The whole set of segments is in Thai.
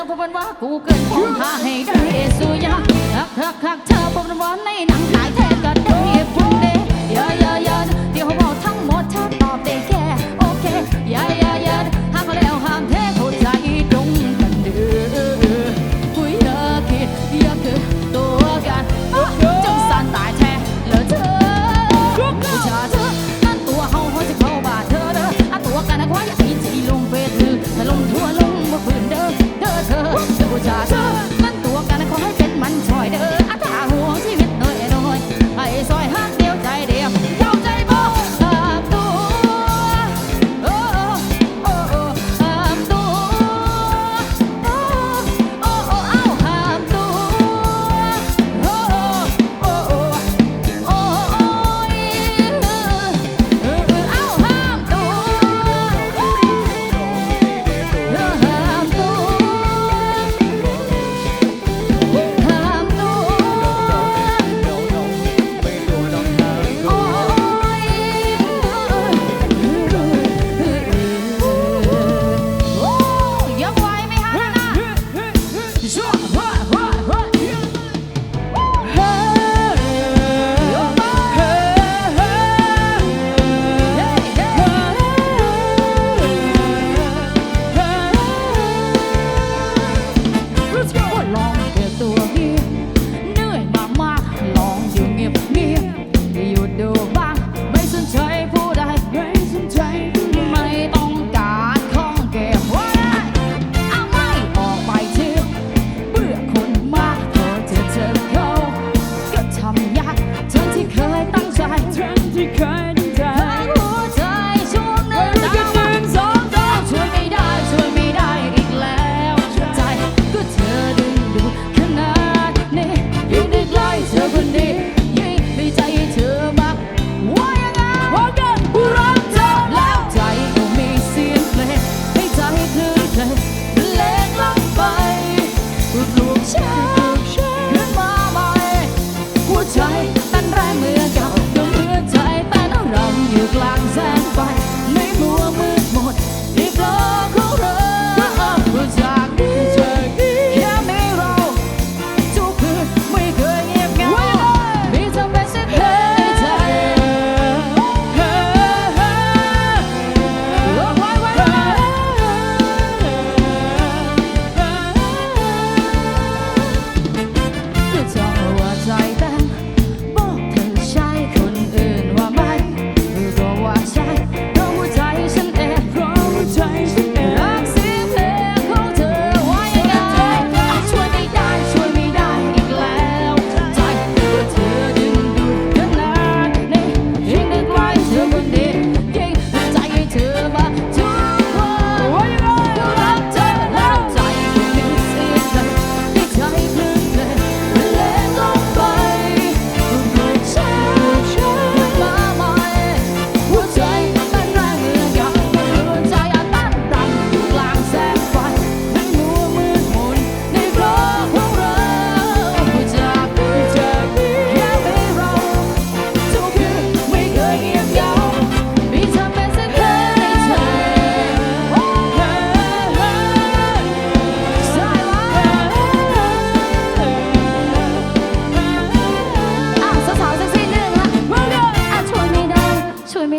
อพบวันว่ากูเกินพองท่าให้ได้สุยาคักคักคักเธอพบวันว่าในหนังขายเท้ก็ได้พุ่งเดยเยอะเยอะเยอะเดี๋ยวเขาบอกทั้งหมดเธอตอบได้แค่โอเคยาย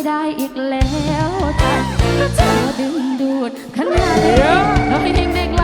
ได้อีกแล้วแต่เธอดึงดูดขนาดนี้เราให้เองในไกล